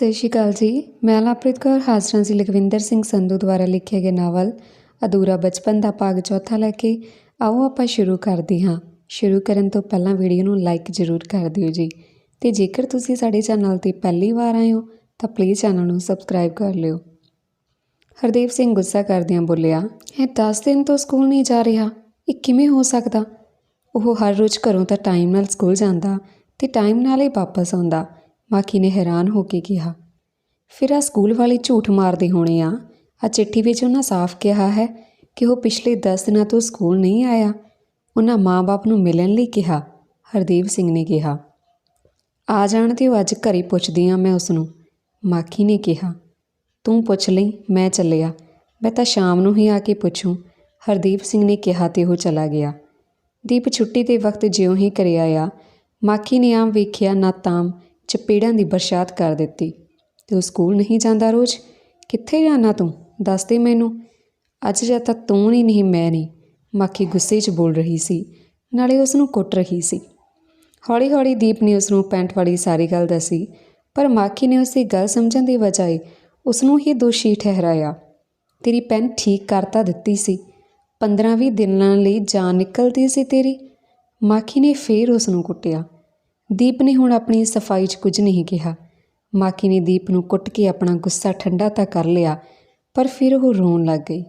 ਸਤਿ ਸ਼੍ਰੀ ਅਕਾਲ ਜੀ। ਮੈਂ ਲਵਪ੍ਰੀਤ ਕੌਰ, ਹਾਜ਼ਰਾਂ ਸੀ ਲਖਵਿੰਦਰ ਸਿੰਘ ਸੰਧੂ ਦੁਆਰਾ ਲਿਖੇ ਗਏ ਨਾਵਲ ਅਧੂਰਾ ਬਚਪਨ ਦਾ ਭਾਗ ਚੌਥਾ ਲੈ ਕੇ। ਆਓ ਆਪਾਂ ਸ਼ੁਰੂ ਕਰਦੇ ਹਾਂ। ਸ਼ੁਰੂ ਕਰਨ ਤੋਂ ਪਹਿਲਾਂ ਵੀਡੀਓ ਨੂੰ ਲਾਈਕ ਜ਼ਰੂਰ ਕਰ ਦਿਓ ਜੀ। ਤੇ ਜੇਕਰ ਤੁਸੀਂ ਸਾਡੇ ਚੈਨਲ ਤੇ ਪਹਿਲੀ ਵਾਰ ਆਏ ਹੋ, ਤਾਂ ਪਲੀਜ਼ ਚੈਨਲ ਨੂੰ ਸਬਸਕ੍ਰਾਈਬ ਕਰ ਲਿਓ। ਹਰਦੇਵ ਸਿੰਘ ਗੁੱਸਾ ਕਰਦਿਆਂ ਬੋਲਿਆ, ਇਹ 10 ਦਿਨ ਤੋਂ ਸਕੂਲ ਨਹੀਂ ਜਾ ਰਿਹਾ। ਇਹ ਕਿਵੇਂ ਹੋ ਸਕਦਾ? ਉਹ ਹਰ ਰੋਜ਼ ਘਰੋਂ ਤਾਂ ਟਾਈਮ ਨਾਲ ਸਕੂਲ ਜਾਂਦਾ ਤੇ ਟਾਈਮ ਨਾਲ ਹੀ ਵਾਪਸ ਆਉਂਦਾ। ਮਾਖੀ ਨੇ ਹੈਰਾਨ ਹੋ ਕੇ ਕਿਹਾ, ਫਿਰ ਆ ਸਕੂਲ ਵਾਲੇ ਝੂਠ ਮਾਰਦੇ ਹੋਣੇ ਆ। ਆ ਚਿੱਠੀ ਵਿੱਚ ਉਹਨਾਂ ਸਾਫ਼ ਕਿਹਾ ਹੈ ਕਿ ਉਹ ਪਿਛਲੇ 10 ਦਿਨਾਂ ਤੋਂ ਸਕੂਲ ਨਹੀਂ ਆਇਆ। ਉਹਨਾਂ ਮਾਂ-ਬਾਪ ਨੂੰ ਮਿਲਣ ਲਈ ਕਿਹਾ, ਹਰਦੀਪ ਸਿੰਘ ਨੇ ਕਿਹਾ। ਆ ਜਾਣ ਤੇ ਉਹ ਅੱਜ ਘਰੇ ਪੁੱਛਦੀ ਆ ਮੈਂ ਉਸ ਨੂੰ ਮਾਖੀ ਨੇ ਕਿਹਾ। ਤੂੰ ਪੁੱਛ ਲਈ, ਮੈਂ ਚੱਲਿਆ। ਮੈਂ ਤਾਂ ਸ਼ਾਮ ਨੂੰ ਹੀ ਆ ਕੇ ਪੁੱਛੂੰ, ਹਰਦੀਪ ਸਿੰਘ ਨੇ ਕਿਹਾ ਤੇ ਉਹ ਚਲਾ ਗਿਆ। ਦੀਪ ਛੁੱਟੀ ਦੇ ਵਕਤ ਜਿਉਂ ਹੀ ਘਰੇ ਆਇਆ ਮਾਖੀ ਨੇ ਆਮ ਵੇਖਿਆ ਨਾ ਤਾਮ ਚਪੇੜਾਂ ਦੀ ਬਰਸਾਤ ਕਰ ਦਿੱਤੀ ਤੇ ਉਹ ਸਕੂਲ ਨਹੀਂ ਜਾਂਦਾ ਰੋਜ਼? ਕਿੱਥੇ ਜਾਣਾ ਤੂੰ? ਦੱਸ ਦੇ ਮੈਨੂੰ। ਅੱਜ ਜਾਂ ਤਾਂ ਤੂੰ ਨਹੀਂ ਨਹੀਂ, ਮੈਂ ਨਹੀਂ। ਮਾਖੀ ਗੁੱਸੇ 'ਚ ਬੋਲ ਰਹੀ ਸੀ। ਨਾਲੇ ਉਸ ਨੂੰ ਕੁੱਟ ਰਹੀ ਸੀ। ਹੌਲੀ-ਹੌਲੀ ਦੀਪ ਨੇ ਉਸ ਨੂੰ ਪੈਂਟ ਵਾਲੀ ਸਾਰੀ ਗੱਲ ਦੱਸੀ, ਪਰ ਮਾਖੀ ਨੇ ਉਸੇ ਗੱਲ ਸਮਝਣ ਦੀ ਬਜਾਏ ਉਸ ਨੂੰ ਹੀ ਦੋਸ਼ੀ ਠਹਿਰਾਇਆ। ਤੇਰੀ ਪੈਨ ਠੀਕ ਕਰਤਾ ਦਿੱਤੀ ਸੀ। 15-20 ਦਿਨਾਂ ਲਈ ਜਾਨ ਨਿਕਲਦੀ ਸੀ ਤੇਰੀ। ਮਾਖੀ ਨੇ ਫੇਰ ਉਸ ਨੂੰ ਕੁੱਟਿਆ। ਦੀਪ ਨੇ ਹੁਣ ਆਪਣੀ ਸਫ਼ਾਈ 'ਚ ਕੁਝ ਨਹੀਂ ਕਿਹਾ। ਮਾਖੀ ਨੇ ਦੀਪ ਨੂੰ ਕੁੱਟ ਕੇ ਆਪਣਾ ਗੁੱਸਾ ਠੰਡਾ ਤਾਂ ਕਰ ਲਿਆ, ਪਰ ਫਿਰ ਉਹ ਰੋਣ ਲੱਗ ਗਈ।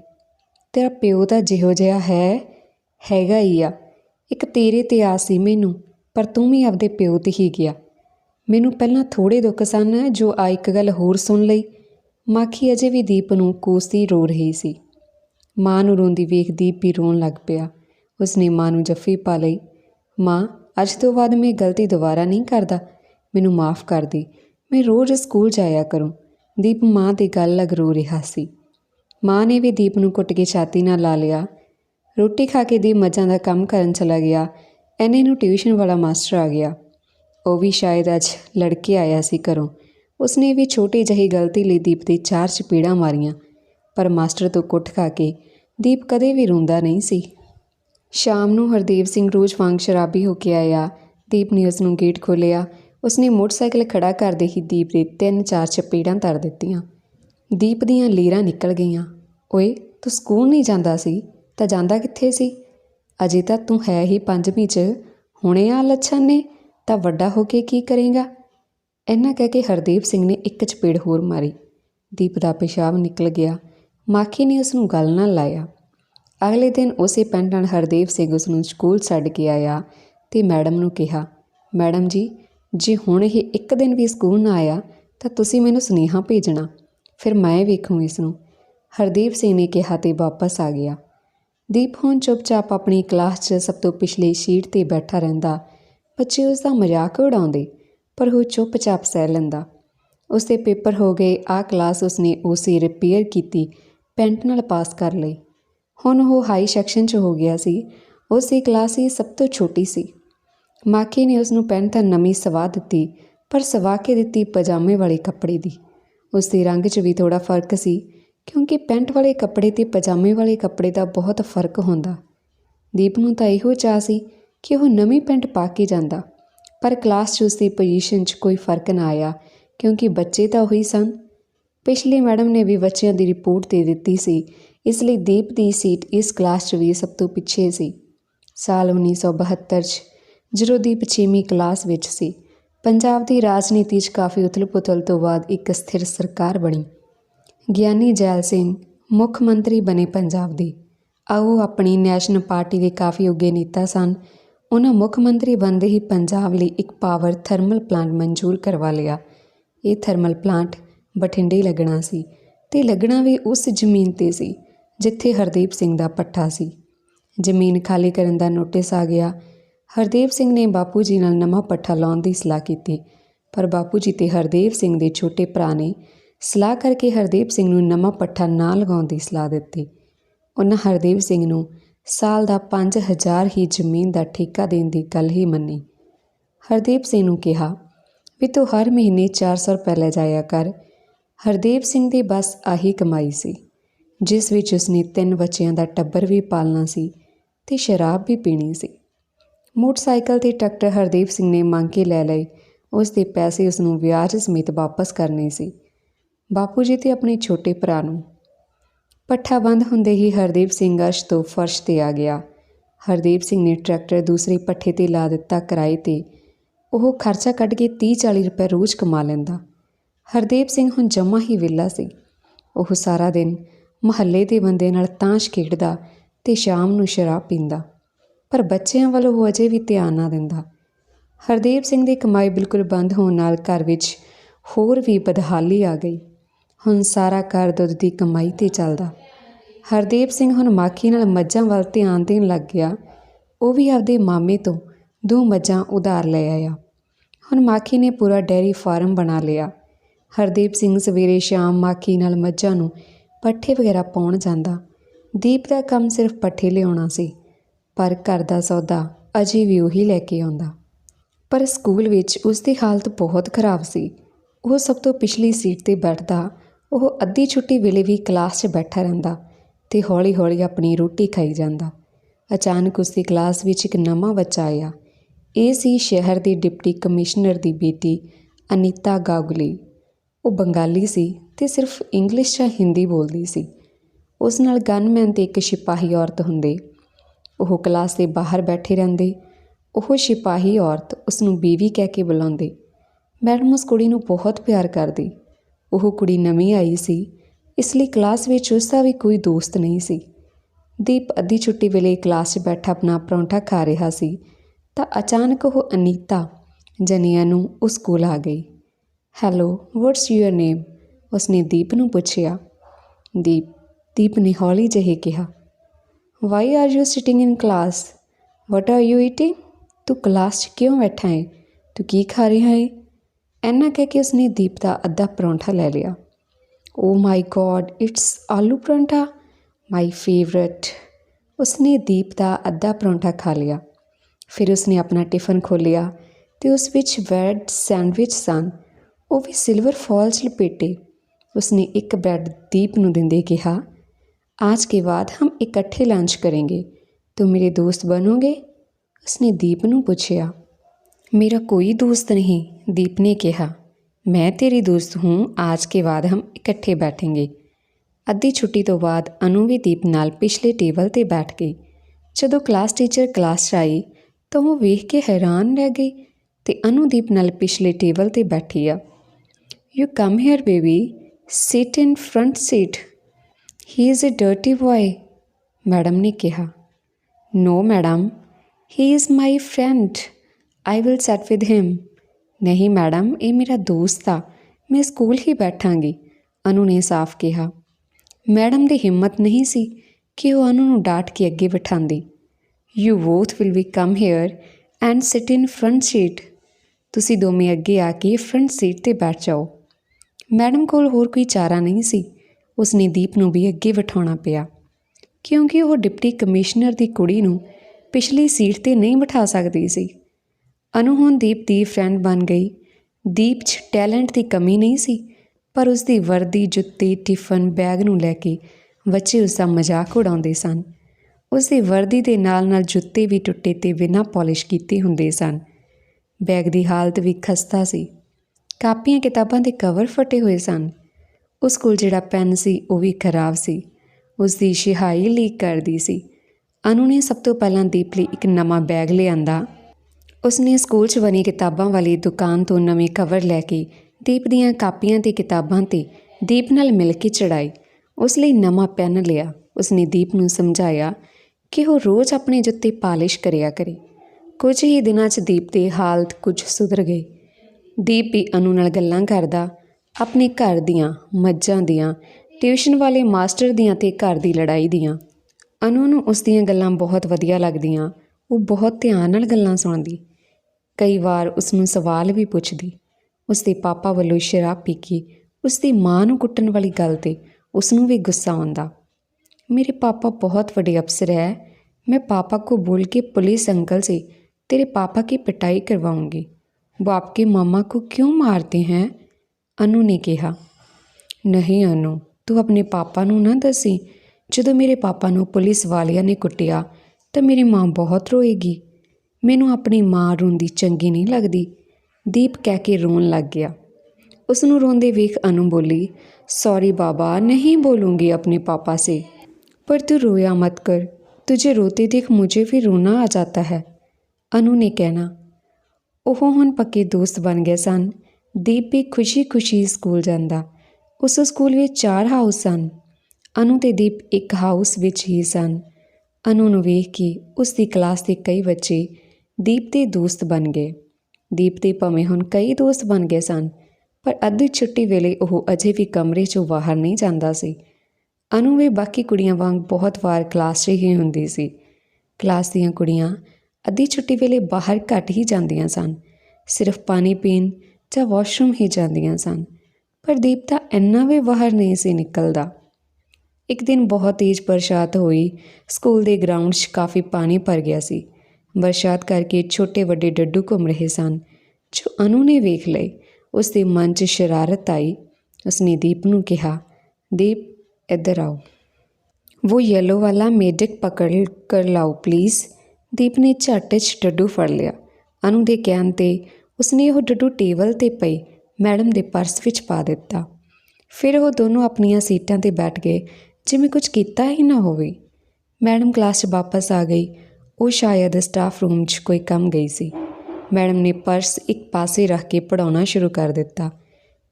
ਤੇਰਾ ਪਿਓ ਤਾਂ ਜਿਹੋ ਜਿਹਾ ਹੈ, ਹੈਗਾ ਹੀ ਆ। ਇੱਕ ਤੇਰੇ ਤੇ ਆਸ ਸੀ ਮੈਨੂੰ, ਪਰ ਤੂੰ ਵੀ ਆਪਦੇ ਪਿਓ ਤੇ ਹੀ ਗਿਆ। ਮੈਨੂੰ ਪਹਿਲਾਂ ਥੋੜੇ ਦੁੱਖ ਸਨ, ਜੋ ਆ ਇੱਕ ਗੱਲ ਹੋਰ ਸੁਣ ਲਈ। ਮਾਖੀ ਅਜੇ ਵੀ ਦੀਪ ਨੂੰ ਕੋਸਦੀ ਰੋ ਰਹੀ ਸੀ। ਮਾਂ ਨੂੰ ਰੋਂਦੀ ਵੇਖ ਦੀਪ ਵੀ ਰੋਣ ਲੱਗ ਪਿਆ। ਉਸਨੇ ਮਾਂ ਨੂੰ ਜੱਫੀ ਪਾ ਲਈ। ਮਾਂ ਅੱਜ ਤੋਂ ਬਾਅਦ ਮੈਂ ਗਲਤੀ ਦੁਬਾਰਾ ਨਹੀਂ ਕਰਦਾ। ਮੈਨੂੰ ਮਾਫ ਕਰ ਦੇ। ਮੈਂ ਰੋਜ਼ ਸਕੂਲ ਜਾਇਆ ਕਰੂੰ। ਦੀਪ ਮਾਂ ਦੀ ਗੱਲ ਲਗ ਰੋ ਰਿਹਾ ਸੀ। ਮਾਂ ਨੇ ਵੀ ਦੀਪ ਨੂੰ ਕੁੱਟ ਕੇ ਛਾਤੀ ਨਾਲ ਲਾ ਲਿਆ। ਰੋਟੀ ਖਾ ਕੇ ਦੀਪ ਮੱਝਾਂ ਦਾ ਕੰਮ ਕਰਨ ਚਲਾ ਗਿਆ। ਐਨੇ ਨੂੰ ਟਿਊਸ਼ਨ ਵਾਲਾ ਮਾਸਟਰ ਆ ਗਿਆ। ਉਹ ਵੀ ਸ਼ਾਇਦ ਅੱਜ ਲੜਕੇ ਆਇਆ ਸੀ ਘਰੋਂ। ਉਸਨੇ ਵੀ ਛੋਟੀ ਜਿਹੀ ਗਲਤੀ ਲਈ ਦੀਪ ਦੇ ਚਾਰ ਚਪੇੜਾਂ ਮਾਰੀਆਂ। ਪਰ ਮਾਸਟਰ ਤੋਂ ਕੁੱਟ ਖਾ ਕੇ ਦੀਪ ਕਦੇ ਵੀ ਰੋਂਦਾ ਨਹੀਂ ਸੀ। ਸ਼ਾਮ ਨੂੰ ਹਰਦੇਵ ਸਿੰਘ ਰੋਜ਼ ਵਾਂਗ ਸ਼ਰਾਬੀ ਹੋ ਕੇ ਆਇਆ। ਦੀਪ ਨੇ ਉਸ ਨੂੰ ਗੇਟ ਖੋਲ੍ਹਿਆ। ਉਸਨੇ ਮੋਟਰਸਾਈਕਲ ਖੜਾ ਕਰਦੇ ਹੀ ਦੀਪ ਦੇ ਤਿੰਨ ਚਾਰ ਚਪੇੜਾਂ ਤਰ ਦਿੱਤੀਆਂ। ਦੀਪ ਦੀਆਂ ਲੀਰਾਂ ਨਿਕਲ ਗਈਆਂ। ਓਏ, ਤੂੰ ਸਕੂਲ ਨਹੀਂ ਜਾਂਦਾ ਸੀ? ਤਾਂ ਜਾਂਦਾ ਕਿੱਥੇ ਸੀ? ਅਜੇ ਤਾਂ ਤੂੰ ਹੈ ਹੀ ਪੰਜਵੀਂ 'ਚ। ਹੁਣੇ ਆ ਲੱਛਣ ਨੇ, ਤਾਂ ਵੱਡਾ ਹੋ ਕੇ ਕੀ ਕਰੇਗਾ? ਇੰਨਾ ਕਹਿ ਕੇ ਹਰਦੀਪ ਸਿੰਘ ਨੇ ਇੱਕ ਚਪੇੜ ਹੋਰ ਮਾਰੀ। ਦੀਪ ਦਾ ਪਿਸ਼ਾਬ ਨਿਕਲ ਗਿਆ। ਮਾਖੀ ਨੇ ਉਸ ਨੂੰ ਗੱਲ ਨਾਲ ਲਾਇਆ। ਅਗਲੇ ਦਿਨ ਉਸੇ ਪੈਂਟ ਨਾਲ ਹਰਦੇਵ ਸਿੰਘ ਉਸ ਨੂੰ ਸਕੂਲ ਛੱਡ ਕੇ ਆਇਆ ਤੇ ਮੈਡਮ ਨੂੰ ਕਿਹਾ, ਮੈਡਮ ਜੀ, ਜੇ ਹੁਣ ਇਹ ਇੱਕ ਦਿਨ ਵੀ ਸਕੂਲ ਨਾ ਆਇਆ, ਤਾਂ ਤੁਸੀਂ ਮੈਨੂੰ ਸੁਨੇਹਾ ਭੇਜਣਾ। ਫਿਰ ਮੈਂ ਵੇਖੂ ਇਸ ਨੂੰ ਹਰਦੀਪ ਸਿੰਘ ਨੇ ਕਿਹਾ ਤੇ ਵਾਪਸ ਆ ਗਿਆ। ਦੀਪ ਹੁਣ ਚੁੱਪਚਾਪ ਆਪਣੀ ਕਲਾਸ 'ਚ ਸਭ ਤੋਂ ਪਿਛਲੀ ਸੀਟ ਤੇ ਬੈਠਾ ਰਹਿੰਦਾ। ਬੱਚੇ ਉਸ ਦਾ ਮਜ਼ਾਕ ਉਡਾਉਂਦੇ, ਪਰ ਉਹ ਚੁੱਪਚਾਪ ਸਹਿ ਲੈਂਦਾ। ਉਸ ਦੇ ਪੇਪਰ ਹੋ ਗਏ ਆ ਕਲਾਸ ਉਸਨੇ ਉਸੇ ਰਿਪੇਅਰ ਕੀਤੀ, ਪੈਂਟ ਨਾਲ ਪਾਸ ਕਰ ਲਈ। ਹੁਣ ਉਹ ਹਾਈ ਸੈਕਸ਼ਨ 'ਚ ਹੋ ਗਿਆ ਸੀ। ਉਸੇ ਕਲਾਸ ਹੀ ਸਭ ਤੋਂ ਛੋਟੀ ਸੀ। ਮਾਖੀ ਨੇ ਉਸ ਨੂੰ ਪੈਂਟ ਤਾਂ ਨਵੀਂ ਸਵਾ ਦਿੱਤੀ, ਪਰ ਸਵਾ ਕੇ ਦਿੱਤੀ ਪਜਾਮੇ ਵਾਲੇ ਕੱਪੜੇ ਦੀ। ਉਸ ਦੇ ਰੰਗ 'ਚ ਵੀ ਥੋੜਾ ਫ਼ਰਕ ਸੀ, ਕਿਉਂਕਿ ਪੈਂਟ ਵਾਲੇ ਕੱਪੜੇ ਤੇ ਪਜਾਮੇ ਵਾਲੇ ਕੱਪੜੇ ਦਾ ਬਹੁਤ ਫ਼ਰਕ ਹੁੰਦਾ। ਦੀਪ ਨੂੰ ਤਾਂ ਇਹੋ ਚਾਹ ਸੀ ਕਿ ਉਹ ਨਵੀਂ ਪੈਂਟ ਪਾ ਕੇ ਜਾਂਦਾ, ਪਰ ਕਲਾਸ 'ਚ ਉਸ ਦੀ ਪੋਜੀਸ਼ਨ 'ਚ ਕੋਈ ਫ਼ਰਕ ਨਾ ਆਇਆ, ਕਿਉਂਕਿ ਬੱਚੇ ਤਾਂ ਉਹੀ ਸਨ। ਪਿਛਲੀ ਮੈਡਮ ਨੇ ਵੀ ਬੱਚਿਆਂ ਦੀ ਰਿਪੋਰਟ ਦੇ ਦਿੱਤੀ ਸੀ ਇਸ ਲਈ ਦੀਪ ਦੀ ਸੀਟ ਇਸ ਕਲਾਸ 'ਚ ਵੀ ਸਭ ਤੋਂ ਪਿੱਛੇ ਸੀ। ਸਾਲ 1972 'ਚ ਜਦੋਂ ਦੀਪ 6ਵੀਂ ਕਲਾਸ ਵਿੱਚ ਸੀ, ਪੰਜਾਬ ਦੀ ਰਾਜਨੀਤੀ 'ਚ ਕਾਫੀ ਉਥਲ-ਪੁਥਲ ਤੋਂ ਬਾਅਦ ਇੱਕ ਸਥਿਰ ਸਰਕਾਰ ਬਣੀ। ਗਿਆਨੀ ਜੈਲ ਸਿੰਘ ਮੁੱਖ ਮੰਤਰੀ ਬਣੇ ਪੰਜਾਬ ਦੇ। ਆਓ ਆਪਣੀ ਨੈਸ਼ਨਲ ਪਾਰਟੀ ਦੇ ਕਾਫੀ ਉੱਗੇ ਨੇਤਾ ਸਨ। ਉਹਨਾਂ ਮੁੱਖ ਮੰਤਰੀ ਬਣਦੇ ਹੀ ਪੰਜਾਬ ਲਈ ਇੱਕ ਪਾਵਰ ਥਰਮਲ ਪਲਾਂਟ ਮਨਜ਼ੂਰ ਕਰਵਾ ਲਿਆ। ਇਹ ਥਰਮਲ ਪਲਾਂਟ ਬਠਿੰਡੇ ਲੱਗਣਾ ਸੀ ਤੇ ਲੱਗਣਾ ਵੀ ਉਸ ਜ਼ਮੀਨ ਤੇ ਸੀ। ਜਿੱਥੇ ਹਰਦੀਪ ਸਿੰਘ ਦਾ ਪੱਠਾ ਸੀ। ਜ਼ਮੀਨ ਖਾਲੀ ਕਰਨ ਦਾ ਨੋਟਿਸ ਆ ਗਿਆ। ਹਰਦੇਵ ਸਿੰਘ ਨੇ ਬਾਪੂ ਜੀ ਨਾਲ ਨਵਾਂ ਪੱਠਾ ਲਾਉਣ ਦੀ ਸਲਾਹ ਕੀਤੀ, ਪਰ ਬਾਪੂ ਜੀ ਤੇ ਹਰਦੇਵ ਸਿੰਘ ਦੇ ਛੋਟੇ ਭਰਾ ਨੇ ਸਲਾਹ ਕਰਕੇ ਹਰਦੇਵ ਸਿੰਘ ਨੂੰ ਨਵਾਂ ਪੱਠਾ ਨਾ ਲਗਾਉਣ ਦੀ ਸਲਾਹ ਦਿੱਤੀ। ਉਹਨਾਂ ਹਰਦੇਵ ਸਿੰਘ ਨੂੰ ਸਾਲ ਦਾ 5000 ਹੀ ਜ਼ਮੀਨ ਦਾ ਠੇਕਾ ਦੇਣ ਦੀ ਗੱਲ ਹੀ ਮੰਨੀ। ਹਰਦੇਵ ਸਿੰਘ ਨੂੰ ਕਿਹਾ, ਵੀ ਤੂੰ ਹਰ ਮਹੀਨੇ 400 ਰੁਪਏ ਲੈ ਜਾਇਆ ਕਰ। ਹਰਦੇਵ ਸਿੰਘ ਦੀ ਬਸ ਆਹੀ ਕਮਾਈ ਸੀ। ਜਿਸ ਵਿੱਚ ਉਸਨੇ ਤਿੰਨ ਬੱਚਿਆਂ ਦਾ ਟੱਬਰ ਵੀ ਪਾਲਣਾ ਸੀ ਤੇ ਸ਼ਰਾਬ ਵੀ ਪੀਣੀ ਸੀ। ਮੋਟਰਸਾਈਕਲ ਤੇ ਟਰੈਕਟਰ ਹਰਦੇਵ ਸਿੰਘ ਨੇ ਮੰਗ ਕੇ ਲੈ ਲਏ। ਉਸ ਦੇ ਪੈਸੇ ਉਸ ਨੂੰ ਵਿਆਜ ਸਮੇਤ ਵਾਪਸ ਕਰਨੇ ਸੀ। ਬਾਪੂ ਜੀ ਤੇ ਆਪਣੇ ਛੋਟੇ ਭਰਾ ਨੂੰ। ਪੱਠਾ ਬੰਦ ਹੁੰਦੇ ਹੀ ਹਰਦੀਪ ਸਿੰਘ ਅਰਸ਼ ਤੋਂ ਫਰਸ਼ ਤੇ ਆ ਗਿਆ। ਹਰਦੀਪ ਸਿੰਘ ਨੇ ਟਰੈਕਟਰ ਦੂਸਰੇ ਪੱਠੇ ਤੇ ਲਾ ਦਿੱਤਾ ਕਿਰਾਏ ਤੇ। ਉਹ ਖਰਚਾ ਕੱਢ ਕੇ 30-40 ਰੁਪਏ ਰੋਜ਼ ਕਮਾ ਲੈਂਦਾ। ਹਰਦੀਪ ਸਿੰਘ ਹੁਣ ਜਮਾ ਹੀ ਵਿਹਲਾ ਸੀ। ਉਹ ਸਾਰਾ ਦਿਨ ਮਹੱਲੇ ਦੇ ਬੰਦੇ ਨਾਲ ਤਾਸ਼ ਖੇਡਦਾ ਤੇ ਸ਼ਾਮ ਨੂੰ ਸ਼ਰਾਬ ਪੀਂਦਾ, ਪਰ ਬੱਚਿਆਂ ਵੱਲ ਉਹ ਅਜੇ ਵੀ ਧਿਆਨ ਨਾ ਦਿੰਦਾ। ਹਰਦੇਵ ਸਿੰਘ ਦੀ ਕਮਾਈ ਬਿਲਕੁਲ ਬੰਦ ਹੋਣ ਨਾਲ ਘਰ ਵਿੱਚ ਹੋਰ ਵੀ ਬਦਹਾਲੀ ਆ ਗਈ। ਹੁਣ ਸਾਰਾ ਘਰ ਦੁੱਧ ਦੀ ਕਮਾਈ ਤੇ ਚੱਲਦਾ। ਹਰਦੀਪ ਸਿੰਘ ਹੁਣ ਮਾਖੀ ਨਾਲ ਮੱਝਾਂ ਵੱਲ ਧਿਆਨ ਦੇਣ ਲੱਗ ਗਿਆ। ਉਹ ਵੀ ਆਪਦੇ ਮਾਮੇ ਤੋਂ ਦੋ ਮੱਝਾਂ ਉਧਾਰ ਲੈ ਆਇਆ। ਹੁਣ ਮਾਖੀ ਨੇ ਪੂਰਾ ਡੈਰੀ ਫਾਰਮ ਬਣਾ ਲਿਆ। ਹਰਦੀਪ ਸਿੰਘ ਸਵੇਰੇ ਸ਼ਾਮ ਮਾਖੀ ਨਾਲ ਮੱਝਾਂ ਨੂੰ ਪੱਠੇ ਵਗੈਰਾ ਪਾਉਣ ਜਾਂਦਾ। ਦੀਪ ਦਾ ਕੰਮ ਸਿਰਫ ਪੱਠੇ ਲਿਆਉਣਾ ਸੀ, ਪਰ ਘਰ ਦਾ ਸੌਦਾ ਅਜੇ ਵੀ ਉਹੀ ਲੈ ਕੇ ਆਉਂਦਾ। ਪਰ ਸਕੂਲ ਵਿੱਚ ਉਸ ਦੀ ਹਾਲਤ ਬਹੁਤ ਖਰਾਬ ਸੀ। ਉਹ ਸਭ ਤੋਂ ਪਿਛਲੀ ਸੀਟ ਤੇ ਬੈਠਦਾ, ਉਹ ਅੱਧੀ ਛੁੱਟੀ ਵੇਲੇ ਵੀ ਕਲਾਸ 'ਚ ਬੈਠਾ ਰਹਿੰਦਾ ਤੇ ਹੌਲੀ-ਹੌਲੀ ਆਪਣੀ ਰੋਟੀ ਖਾਈ ਜਾਂਦਾ। ਅਚਾਨਕ ਉਸ ਦੀ ਕਲਾਸ ਵਿੱਚ ਇੱਕ ਨਵਾਂ ਬੱਚਾ ਆਇਆ। ਇਹ ਸੀ ਸ਼ਹਿਰ ਦੀ ਡਿਪਟੀ ਕਮਿਸ਼ਨਰ ਦੀ ਬੇਟੀ ਅਨੀਤਾ ਗਾਗੁਲੀ। ਉਹ ਬੰਗਾਲੀ ਸੀ ਤੇ ਸਿਰਫ ਇੰਗਲਿਸ਼ ਜਾਂ ਹਿੰਦੀ ਬੋਲਦੀ ਸੀ। ਉਸ ਨਾਲ ਗਨਮੈਨ ਤੇ ਇੱਕ ਸਿਪਾਹੀ ਔਰਤ ਹੁੰਦੇ। ਉਹ ਕਲਾਸ ਦੇ ਬਾਹਰ ਬੈਠੇ ਰਹਿੰਦੇ। ਉਹ ਸਿਪਾਹੀ ਔਰਤ ਉਸ ਨੂੰ ਬੀਵੀ ਕਹਿ ਕੇ ਬੁਲਾਉਂਦੇ। ਮੈਡਮ, ਉਸ ਕੁੜੀ ਨੂੰ ਬਹੁਤ ਪਿਆਰ ਕਰਦੀ। ਉਹ ਕੁੜੀ ਨਵੀਂ ਆਈ ਸੀ। ਇਸ ਲਈ ਕਲਾਸ ਵਿੱਚ ਉਸ ਦਾ ਵੀ ਕੋਈ ਦੋਸਤ ਨਹੀਂ ਸੀ। ਦੀਪ ਅੱਧੀ ਛੁੱਟੀ ਵੇਲੇ ਕਲਾਸ 'ਚ ਬੈਠਾ ਆਪਣਾ ਪਰੌਂਠਾ ਖਾ ਰਿਹਾ ਸੀ। ਤਾਂ ਅਚਾਨਕ ਉਹ ਅਨੀਤਾ, ਜਨੀਆ ਨੂੰ ਉਸ ਕੋਲ ਆ ਗਈ। ਹੈਲੋ ਵਾਟਸ ਯੂਅਰ ਨੇਮ ਉਸਨੇ ਦੀਪ ਨੂੰ ਪੁੱਛਿਆ, ਦੀਪ ਦੀਪ ਨੇ ਹੌਲੀ ਜਿਹੇ ਕਿਹਾ why are you sitting in class what are you eating ਤੂੰ ਕਲਾਸ 'ਚ ਕਿਉਂ ਬੈਠਾ ਹੈ ਤੂੰ ਕੀ ਖਾ ਰਿਹਾ ਹੈ ਐਨਾ ਕਹਿ ਕੇ ਉਸਨੇ ਦੀਪ ਦਾ ਅੱਧਾ ਪਰੌਂਠਾ ਲੈ ਲਿਆ। ਓ ਮਾਈ ਗॉड ਇਟਸ ਆਲੂ ਪਰੌਂਠਾ? ਮਾਈ ਫੇਵਰਟ ਉਸਨੇ ਦੀਪ ਦਾ ਅੱਧਾ ਪਰੌਂਠਾ ਖਾ ਲਿਆ। ਫਿਰ ਉਸਨੇ ਆਪਣਾ ਟਿਫਨ ਖੋਲ੍ਹਿਆ ਤੇ ਉਸ ਵਿੱਚ ਬ੍ਰੈਡ ਸੈਂਡਵਿਚ ਸਨ। ਉਹ ਵੀ ਸਿਲਵਰ ਫॉल 'ਚ ਲਪੇਟੇ। उसने एक ब्रेड दीप ਨੂੰ ਦਿੰਦੇ ਕਿਹਾ आज के बाद हम इकट्ठे लंच करेंगे तुम मेरे दोस्त बनोगे उसने दीप ਨੂੰ ਪੁੱਛਿਆ मेरा कोई दोस्त नहीं दीप ने कहा मैं तेरी दोस्त हूँ आज के बाद हम इकट्ठे बैठेंगे ਅੱਧੀ ਛੁੱਟੀ ਤੋਂ ਬਾਅਦ ਅਨੂ ਵੀ ਦੀਪ ਨਾਲ ਪਿਛਲੇ ਟੇਬਲ ਤੇ ਬੈਠ ਗਈ ਜਦੋਂ ਕਲਾਸ ਟੀਚਰ ਕਲਾਸ 'ਚ ਆਈ ਤਾਂ ਉਹ ਵੇਖ ਕੇ ਹੈਰਾਨ ਰਹਿ ਗਈ ਤੇ ਅਨੂ ਦੀਪ ਨਾਲ ਪਿਛਲੇ ਟੇਬਲ ਤੇ ਬੈਠੀ ਆ you come here baby sit in front seat he is a dirty boy madam ਨੇ ਕਿਹਾ no madam he is my friend I will sit with him ਨਹੀਂ ਮੈਡਮ ਇਹ ਮੇਰਾ ਦੋਸਤ ਆ ਮੈਂ ਸਕੂਲ ਹੀ ਬੈਠਾਂਗੀ ਅਨੂ ਨੇ ਸਾਫ਼ ਕਿਹਾ ਮੈਡਮ ਦੀ ਹਿੰਮਤ ਨਹੀਂ ਸੀ ਕਿ ਉਹ ਅਨੂ ਨੂੰ ਡਾਂਟ ਕੇ ਅੱਗੇ ਬਿਠਾਉਂਦੀ you both will be come here and sit in front seat ਤੁਸੀਂ ਦੋਵੇਂ ਅੱਗੇ ਆ ਕੇ ਫਰੰਟ ਸੀਟ ਤੇ ਬੈਠ ਜਾਓ ਮੈਡਮ ਕੋਲ ਹੋਰ ਕੋਈ ਚਾਰਾ ਨਹੀਂ ਸੀ। ਉਸਨੇ ਦੀਪ ਨੂੰ ਵੀ ਅੱਗੇ ਬਿਠਾਉਣਾ ਪਿਆ। ਕਿਉਂਕਿ ਉਹ ਡਿਪਟੀ ਕਮਿਸ਼ਨਰ ਦੀ ਕੁੜੀ ਨੂੰ ਪਿਛਲੀ ਸੀਟ ਤੇ ਨਹੀਂ ਬਿਠਾ ਸਕਦੀ ਸੀ। ਅਨੂ ਹੁਣ ਦੀਪ ਦੀ ਫਰੈਂਡ ਬਣ ਗਈ। ਦੀਪ 'ਚ ਟੈਲੈਂਟ ਦੀ ਕਮੀ ਨਹੀਂ ਸੀ, ਪਰ ਉਸ ਦੀ ਵਰਦੀ, ਜੁੱਤੀ ਟਿਫਨ ਬੈਗ ਨੂੰ ਲੈ ਕੇ ਬੱਚੇ ਉਸ ਦਾ ਮਜ਼ਾਕ ਉਡਾਉਂਦੇ ਸਨ। ਉਸ ਦੀ ਵਰਦੀ ਦੇ ਨਾਲ-ਨਾਲ ਜੁੱਤੇ ਵੀ ਟੁੱਟੇ ਤੇ ਬਿਨਾਂ ਪਾਲਿਸ਼ ਕੀਤੇ ਹੁੰਦੇ ਸਨ। ਬੈਗ ਦੀ ਹਾਲਤ ਵੀ ਖਸਤਾ ਸੀ। ਕਾਪੀਆਂ ਕਿਤਾਬਾਂ ਦੇ ਕਵਰ ਫਟੇ ਹੋਏ ਸਨ। ਉਸ ਕੋਲ ਜਿਹੜਾ ਪੈਨ ਸੀ, ਉਹ ਵੀ ਖਰਾਬ ਸੀ। ਉਸ ਦੀ ਸਿਹਾਈ ਲੀਕ ਕਰਦੀ ਸੀ। ਅਨੂ ਨੇ ਸਭ ਤੋਂ ਪਹਿਲਾਂ ਦੀਪ ਲਈ ਇੱਕ ਨਵਾਂ ਬੈਗ ਲਿਆਂਦਾ। ਉਸਨੇ ਸਕੂਲ 'ਚ ਬਣੀ ਕਿਤਾਬਾਂ ਵਾਲੀ ਦੁਕਾਨ ਤੋਂ ਨਵੇਂ ਕਵਰ ਲੈ ਕੇ ਦੀਪ ਦੀਆਂ ਕਾਪੀਆਂ ਤੇ ਕਿਤਾਬਾਂ ਤੇ ਦੀਪ ਨਾਲ ਮਿਲ ਕੇ ਚੜਾਈ ਉਸ ਲਈ ਨਵਾਂ ਪੈਨ ਲਿਆ। ਉਸਨੇ ਦੀਪ ਨੂੰ ਸਮਝਾਇਆ ਕਿ ਉਹ ਰੋਜ਼ ਆਪਣੇ ਜੁੱਤੇ ਪਾਲਿਸ਼ ਕਰਿਆ ਕਰੇ। ਕੁਝ ਹੀ ਦਿਨਾਂ 'ਚ ਦੀਪ ਦੀ ਹਾਲਤ ਕੁਝ ਸੁਧਰ ਗਈ ਦੀਪ ਵੀ ਅਨੂ ਨਾਲ ਗੱਲਾਂ ਕਰਦਾ ਆਪਣੇ ਘਰ ਦੀਆਂ ਮੱਝਾਂ ਦੀਆਂ ਟਿਊਸ਼ਨ ਵਾਲੇ ਮਾਸਟਰ ਦੀਆਂ ਤੇ ਘਰ ਦੀ ਲੜਾਈ ਦੀਆਂ ਅਨੂ ਨੂੰ ਉਸ ਦੀਆਂ ਗੱਲਾਂ ਬਹੁਤ ਵਧੀਆ ਲੱਗਦੀਆਂ ਉਹ ਬਹੁਤ ਧਿਆਨ ਨਾਲ ਗੱਲਾਂ ਸੁਣਦੀ ਕਈ ਵਾਰ ਉਸ ਨੂੰ ਸਵਾਲ ਵੀ ਪੁੱਛਦੀ ਉਸ ਦੇ ਪਾਪਾ ਵੱਲੋਂ ਸ਼ਰਾਬ ਪੀ ਕੇ ਉਸ ਦੀ ਮਾਂ ਨੂੰ ਕੁੱਟਣ ਵਾਲੀ ਗੱਲ ਤੇ ਉਸ ਨੂੰ ਵੀ ਗੁੱਸਾ ਆਉਂਦਾ मेरे पापा बहुत बड़े अफसर है मैं पापा को बोल के पुलिस अंकल से तेरे पापा की पिटाई करवाऊंगी वो आपके मामा को क्यों मारते हैं ਅਨੂ ਨੇ ਕਿਹਾ ਨਹੀਂ ਅਨੂ ਤੂੰ ਆਪਣੇ ਪਾਪਾ ਨੂੰ ਨਾ ਦੱਸੀ ਜਦੋਂ ਮੇਰੇ ਪਾਪਾ ਨੂੰ ਪੁਲਿਸ ਵਾਲਿਆਂ ਨੇ ਕੁੱਟਿਆ ਤਾਂ ਮੇਰੀ ਮਾਂ ਬਹੁਤ ਰੋਏਗੀ ਮੈਨੂੰ ਆਪਣੀ ਮਾਂ ਰੋਂਦੀ ਚੰਗੀ ਨਹੀਂ ਲੱਗਦੀ ਦੀਪ ਕਹਿ ਕੇ ਰੋਣ ਲੱਗ ਗਿਆ ਉਸ ਨੂੰ ਰੋਂਦੇ ਵੇਖ ਅਨੂ ਬੋਲੀ सॉरी बाबा नहीं बोलूँगी अपने पापा से पर तू रोया मत कर तुझे रोते देख मुझे भी रोना आ जाता है ਅਨੂ ਨੇ ਕਹਿਣਾ ਉਹ ਹੁਣ ਪੱਕੇ ਦੋਸਤ ਬਣ ਗਏ ਸਨ। ਦੀਪ ਵੀ ਖੁਸ਼ੀ-ਖੁਸ਼ੀ ਸਕੂਲ ਜਾਂਦਾ। ਉਸ ਸਕੂਲ ਵਿੱਚ ਚਾਰ ਹਾਊਸ ਸਨ। ਅਨੂ ਤੇ ਦੀਪ ਇੱਕ ਹਾਊਸ ਵਿੱਚ ਹੀ ਸਨ। ਅਨੂ ਨੂੰ ਵੇਖ ਕੇ ਉਸ ਦੀ ਕਲਾਸ ਦੇ ਕਈ ਬੱਚੇ ਦੀਪ ਦੇ ਦੋਸਤ ਬਣ ਗਏ। ਦੀਪ ਦੇ ਭਾਵੇਂ ਹੁਣ ਕਈ ਦੋਸਤ ਬਣ ਗਏ ਸਨ, ਪਰ ਅੱਧੀ ਛੁੱਟੀ ਵੇਲੇ ਉਹ ਅਜੇ ਵੀ ਕਮਰੇ 'ਚੋਂ ਬਾਹਰ ਨਹੀਂ ਜਾਂਦਾ ਸੀ। ਅਨੂ ਵੀ ਬਾਕੀ ਕੁੜੀਆਂ ਵਾਂਗ ਬਹੁਤ ਵਾਰ ਕਲਾਸ 'ਚ ਹੀ ਹੁੰਦੀ ਸੀ। ਕਲਾਸ ਦੀਆਂ ਕੁੜੀਆਂ ਅੱਧੀ ਛੁੱਟੀ ਵੇਲੇ ਬਾਹਰ ਘੱਟ ਹੀ ਜਾਂਦੀਆਂ ਸਨ। ਸਿਰਫ ਪਾਣੀ ਪੀਣ ਜਾਂ ਵਾਸ਼ਰੂਮ ਹੀ ਜਾਂਦੀਆਂ ਸਨ। ਪਰ ਦੀਪ ਤਾਂ ਇੰਨਾ ਵੀ ਬਾਹਰ ਨਹੀਂ ਸੀ ਨਿਕਲਦਾ। ਇੱਕ ਦਿਨ ਬਹੁਤ ਤੇਜ਼ ਬਰਸਾਤ ਹੋਈ। ਸਕੂਲ ਦੇ ਗਰਾਊਂਡ 'ਚ ਕਾਫੀ ਪਾਣੀ ਭਰ ਗਿਆ ਸੀ। ਬਰਸਾਤ ਕਰਕੇ ਛੋਟੇ ਵੱਡੇ ਡੱਡੂ ਘੁੰਮ ਰਹੇ ਸਨ। ਜੋ ਅਨੂ ਨੇ ਵੇਖ ਲਏ, ਉਸ ਦੇ ਮਨ 'ਚ ਸ਼ਰਾਰਤ ਆਈ। ਉਸਨੇ ਦੀਪ ਨੂੰ ਕਿਹਾ, ਦੀਪ, ਇੱਧਰ ਆਓ। ਉਹ ਯੈਲੋ ਵਾਲਾ ਮੈਜਿਕ ਪਕੜ ਕਰ ਲਾਓ ਪਲੀਜ਼ ਦੀਪ ਨੇ ਝੱਟ 'ਚ ਡੱਡੂ ਫੜ ਲਿਆ। ਅਨੂ ਦੇ ਕਹਿਣ ਤੇ ਉਸਨੇ ਉਹ ਡੱਡੂ ਟੇਬਲ ਤੇ ਪਈ ਮੈਡਮ ਦੇ ਪਰਸ ਵਿੱਚ ਪਾ ਦਿੱਤਾ। ਫਿਰ ਉਹ ਦੋਨੋਂ ਆਪਣੀਆਂ ਸੀਟਾਂ ਤੇ ਬੈਠ ਗਏ, ਜਿਵੇਂ ਕੁਝ ਕੀਤਾ ਹੀ ਨਾ ਹੋਵੇ। ਮੈਡਮ ਕਲਾਸ 'ਚ ਵਾਪਸ ਆ ਗਈ। ਉਹ ਸ਼ਾਇਦ ਸਟਾਫ ਰੂਮ 'ਚ ਕੋਈ ਕੰਮ ਗਈ ਸੀ। ਮੈਡਮ ਨੇ ਪਰਸ ਇੱਕ ਪਾਸੇ ਰੱਖ ਕੇ ਪੜਾਉਣਾ ਸ਼ੁਰੂ ਕਰ ਦਿੱਤਾ।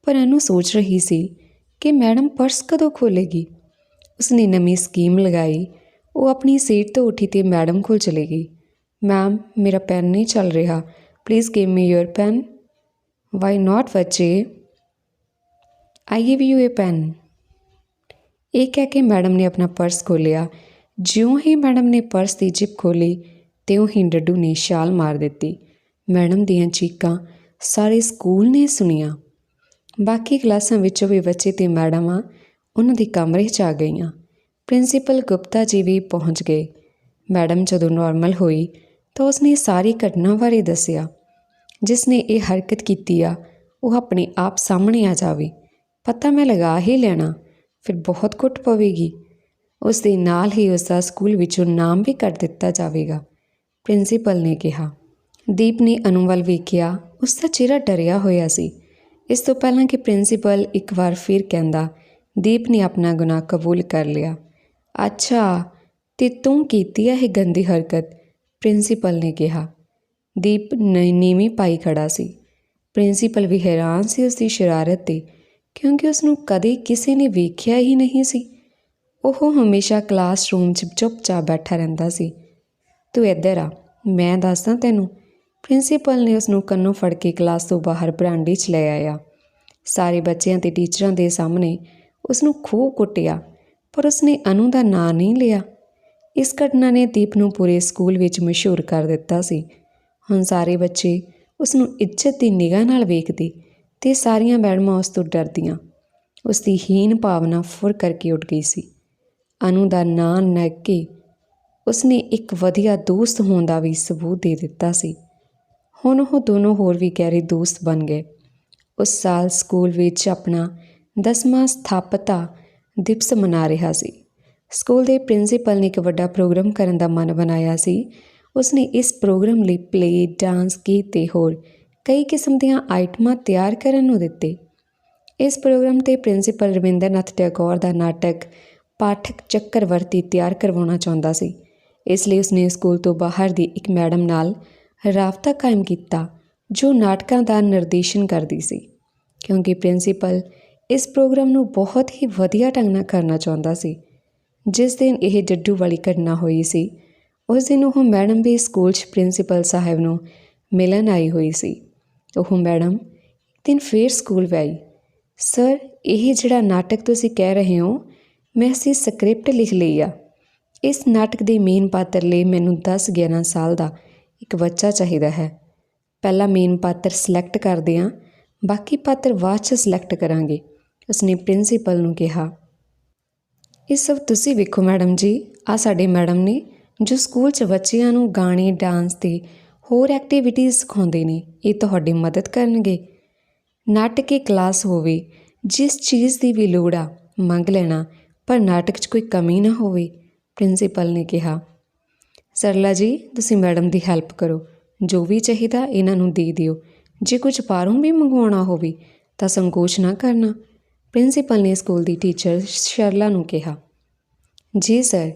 ਪਰ ਅਨੂ ਸੋਚ ਰਹੀ ਸੀ ਕਿ ਮੈਡਮ ਪਰਸ ਕਦੋਂ ਖੋਲੇਗੀ ਉਸਨੇ ਨਵੀਂ ਸਕੀਮ ਲਗਾਈ ਉਹ ਆਪਣੀ ਸੀਟ ਤੋਂ ਉੱਠੀ ਤੇ ਮੈਡਮ ਕੋਲ ਚਲੀ ਗਈ। ਮੈਮ, ਮੇਰਾ ਪੈਨ ਨਹੀਂ ਚੱਲ ਰਿਹਾ। Please give me your pen. Why not ਬੱਚੇ? I give you a pen. ਇਹ ਕਹਿ ਕੇ ਮੈਡਮ ਨੇ ਆਪਣਾ ਪਰਸ ਖੋਲ੍ਹਿਆ। ਜਿਉਂ ਹੀ ਮੈਡਮ ਨੇ ਪਰਸ ਦੀ ਜਿਪ ਖੋਲੀ ਤਿਉਂ ਹੀ ਡੱਡੂ ਨੇ ਛਾਲ ਮਾਰ ਦਿੱਤੀ। ਮੈਡਮ ਦੀਆਂ ਚੀਕਾਂ ਸਾਰੇ ਸਕੂਲ ਨੇ ਸੁਣੀਆਂ। ਬਾਕੀ ਕਲਾਸਾਂ ਵਿੱਚੋਂ ਵੀ ਬੱਚੇ ਤੇ ਮੈਡਮਾਂ ਉਹਨਾਂ ਦੇ ਕਮਰੇ 'ਚ ਆ ਗਈਆਂ। ਪ੍ਰਿੰਸੀਪਲ ਗੁਪਤਾ ਜੀ ਵੀ ਪਹੁੰਚ ਗਏ। ਮੈਡਮ ਜਦੋਂ ਨਾਰਮਲ ਹੋਈ ਤਾਂ ਉਸਨੇ ਸਾਰੀ ਘਟਨਾ ਬਾਰੇ ਦੱਸਿਆ ਜਿਸ ਨੇ ਇਹ ਹਰਕਤ ਕੀਤੀ ਆ, ਉਹ ਆਪਣੇ ਆਪ ਸਾਹਮਣੇ ਆ ਜਾਵੇ। ਪਤਾ ਮੈਂ ਲਗਾ ਹੀ ਲੈਣਾ, ਫਿਰ ਬਹੁਤ ਕੁੱਟ ਪਵੇਗੀ। ਉਸ ਦੇ ਨਾਲ ਹੀ ਉਸ ਦਾ ਸਕੂਲ ਵਿੱਚੋਂ ਨਾਮ ਵੀ ਕੱਟ ਦਿੱਤਾ ਜਾਵੇਗਾ, ਪ੍ਰਿੰਸੀਪਲ ਨੇ ਕਿਹਾ। ਦੀਪ ਨੇ ਅਨੂ ਵੱਲ ਵੇਖਿਆ ਉਸ ਦਾ ਚਿਹਰਾ ਡਰਿਆ ਹੋਇਆ ਸੀ। ਇਸ ਤੋਂ ਪਹਿਲਾਂ ਕਿ ਪ੍ਰਿੰਸੀਪਲ ਇੱਕ ਵਾਰ ਫਿਰ ਕਹਿੰਦਾ, ਦੀਪ ਨੇ ਆਪਣਾ ਗੁਨਾਹ ਕਬੂਲ ਕਰ ਲਿਆ। ਅੱਛਾ, ਤੇ ਤੂੰ ਕੀਤੀ ਹੈ ਇਹ ਗੰਦੀ ਹਰਕਤ? ਪ੍ਰਿੰਸੀਪਲ ਨੇ ਕਿਹਾ। ਦੀਪ ਨੀਵੀਂ ਪਾਈ ਖੜਾ ਸੀ। ਪ੍ਰਿੰਸੀਪਲ ਵੀ ਹੈਰਾਨ ਸੀ ਉਸ ਦੀ ਸ਼ਰਾਰਤ ਤੇ, ਕਿਉਂਕਿ ਉਸ ਨੂੰ ਕਦੇ ਕਿਸੇ ਨੇ ਵੇਖਿਆ ਹੀ ਨਹੀਂ ਸੀ। ਉਹ ਹਮੇਸ਼ਾ ਕਲਾਸਰੂਮ 'ਚ ਚੁੱਪਚਾਪ ਬੈਠਾ ਰਹਿੰਦਾ ਸੀ। ਤੂੰ ਇੱਧਰ ਆ, ਮੈਂ ਦੱਸਦਾ ਤੈਨੂੰ ਪ੍ਰਿੰਸੀਪਲ ਨੇ ਉਸ ਨੂੰ ਕੰਨੋਂ ਫੜ ਕੇ ਕਲਾਸ ਤੋਂ ਬਾਹਰ ਬਰਾਂਡੇ 'ਚ ਲੈ ਆਇਆ। ਸਾਰੇ ਬੱਚਿਆਂ ਤੇ ਟੀਚਰਾਂ ਦੇ ਸਾਹਮਣੇ ਉਸ ਨੂੰ ਖੂਬ ਕੁੱਟਿਆ। ਪਰ ਉਸਨੇ ਅਨੂ ਦਾ ਨਾਂ ਨਹੀਂ ਲਿਆ। ਇਸ ਘਟਨਾ ਨੇ ਦੀਪ ਨੂੰ ਪੂਰੇ ਸਕੂਲ ਵਿੱਚ ਮਸ਼ਹੂਰ ਕਰ ਦਿੱਤਾ ਸੀ। ਹੁਣ ਸਾਰੇ ਬੱਚੇ ਉਸ ਨੂੰ ਇੱਜ਼ਤ ਦੀ ਨਿਗਾਹ ਨਾਲ ਵੇਖਦੇ ਤੇ ਸਾਰੀਆਂ ਮੈਡਮਾਂ ਉਸ ਤੋਂ ਡਰਦੀਆਂ। ਉਸ ਦੀ ਹੀਨ ਭਾਵਨਾ ਫੁਰ ਕਰਕੇ ਉੱਡ ਗਈ ਸੀ। ਅਨੂ ਦਾ ਨਾਂ ਨੱਗ ਕੇ ਉਸਨੇ ਇੱਕ ਵਧੀਆ ਦੋਸਤ ਹੋਣ ਦਾ ਵੀ ਸਬੂਤ ਦੇ ਦਿੱਤਾ ਸੀ। ਹੁਣ ਉਹ ਦੋਨੋਂ ਹੋਰ ਵੀ ਗਹਿਰੇ ਦੋਸਤ ਬਣ ਗਏ। ਉਸ ਸਾਲ ਸਕੂਲ ਵਿੱਚ ਆਪਣਾ ਦਸਵਾਂ ਸਥਾਪਤਾ ਦਿਵਸ ਮਨਾ ਰਿਹਾ ਸੀ। ਸਕੂਲ ਦੇ ਪ੍ਰਿੰਸੀਪਲ ਨੇ ਇੱਕ ਵੱਡਾ ਪ੍ਰੋਗਰਾਮ ਕਰਨ ਦਾ ਮਨ ਬਣਾਇਆ ਸੀ। ਉਸਨੇ ਇਸ ਪ੍ਰੋਗਰਾਮ ਲਈ ਪਲੇ ਡਾਂਸ, ਗੀਤ ਤੇ ਹੋਰ ਕਈ ਕਿਸਮ ਦੀਆਂ ਆਈਟਮਾਂ ਤਿਆਰ ਕਰਨ ਨੂੰ ਦਿੱਤੇ। ਇਸ ਪ੍ਰੋਗਰਾਮ ਤੇ ਪ੍ਰਿੰਸੀਪਲ ਰਵਿੰਦਰਨਾਥ ਟੈਗੋਰ ਦਾ ਨਾਟਕ ਪਾਠਕ ਚੱਕਰਵਰਤੀ ਤਿਆਰ ਕਰਵਾਉਣਾ ਚਾਹੁੰਦਾ ਸੀ। ਇਸ ਲਈ ਉਸਨੇ ਸਕੂਲ ਤੋਂ ਬਾਹਰ ਦੀ ਇੱਕ ਮੈਡਮ ਨਾਲ ਰਾਬਤਾ ਕਾਇਮ ਕੀਤਾ, ਜੋ ਨਾਟਕਾਂ ਦਾ ਨਿਰਦੇਸ਼ਨ ਕਰਦੀ ਸੀ। ਕਿਉਂਕਿ ਪ੍ਰਿੰਸੀਪਲ ਇਸ ਪ੍ਰੋਗਰਾਮ ਨੂੰ ਬਹੁਤ ਹੀ ਵਧੀਆ ਢੰਗ ਨਾਲ ਕਰਨਾ ਚਾਹੁੰਦਾ ਸੀ। ਜਿਸ ਦਿਨ ਇਹ ਜੱਡੂ ਵਾਲੀ ਘਟਨਾ ਹੋਈ ਸੀ, ਉਸ ਦਿਨ ਉਹ ਮੈਡਮ ਵੀ ਸਕੂਲ 'ਚ ਪ੍ਰਿੰਸੀਪਲ ਸਾਹਿਬ ਨੂੰ ਮਿਲਣ ਆਈ ਹੋਈ ਸੀ। ਉਹ ਮੈਡਮ ਇੱਕ ਦਿਨ ਫੇਰ ਸਕੂਲ ਵਿੱਚ ਸਰ, ਇਹ ਜਿਹੜਾ ਨਾਟਕ ਤੁਸੀਂ ਕਹਿ ਰਹੇ ਹੋ, ਮੈਂ ਇਸਦੀ ਸਕ੍ਰਿਪਟ ਲਿਖ ਲਈ ਆ। ਇਸ ਨਾਟਕ ਦੇ ਮੇਨ ਪਾਤਰ ਲਈ ਮੈਨੂੰ 10 11 ਸਾਲ ਦਾ ਇੱਕ ਬੱਚਾ ਚਾਹੀਦਾ ਹੈ। ਪਹਿਲਾ ਮੇਨ ਪਾਤਰ ਸਿਲੈਕਟ ਕਰਦੇ ਹਾਂ ਬਾਕੀ ਪਾਤਰ ਬਾਅਦ 'ਚ ਸਿਲੈਕਟ ਕਰਾਂਗੇ। ਉਸਨੇ ਪ੍ਰਿੰਸੀਪਲ ਨੂੰ ਕਿਹਾ, ਇਹ ਸਭ ਤੁਸੀਂ ਵੇਖੋ ਮੈਡਮ ਜੀ। ਆ ਸਾਡੇ ਮੈਡਮ ਨੇ, ਜੋ ਸਕੂਲ 'ਚ ਬੱਚਿਆਂ ਨੂੰ ਗਾਣੇ, ਡਾਂਸ ਤੇ ਹੋਰ ਐਕਟੀਵਿਟੀਜ਼ ਸਿਖਾਉਂਦੇ ਨੇ, ਇਹ ਤੁਹਾਡੀ ਮਦਦ ਕਰਨਗੇ। ਨਾਟਕ ਇੱਕ ਕਲਾਸ ਹੋਵੇ, ਜਿਸ ਚੀਜ਼ ਦੀ ਵੀ ਲੋੜ ਆ, ਮੰਗ ਲੈਣਾ, ਪਰ ਨਾਟਕ 'ਚ ਕੋਈ ਕਮੀ ਨਾ ਹੋਵੇ, ਪ੍ਰਿੰਸੀਪਲ ਨੇ ਕਿਹਾ। ਸਰਲਾ ਜੀ, ਤੁਸੀਂ ਮੈਡਮ ਦੀ ਹੈਲਪ ਕਰੋ। ਜੋ ਵੀ ਚਾਹੀਦਾ ਇਹਨਾਂ ਨੂੰ ਦੇ ਦਿਓ। ਜੇ ਕੁਝ ਬਾਹਰੋਂ ਵੀ ਮੰਗਵਾਉਣਾ ਹੋਵੇ, ਤਾਂ ਸੰਕੋਚ ਨਾ ਕਰਨਾ। ਪ੍ਰਿੰਸੀਪਲ ਨੇ ਸਕੂਲ ਦੀ ਟੀਚਰ ਸ਼ਰਲਾ ਨੂੰ ਕਿਹਾ, ਜੀ, ਸਰ,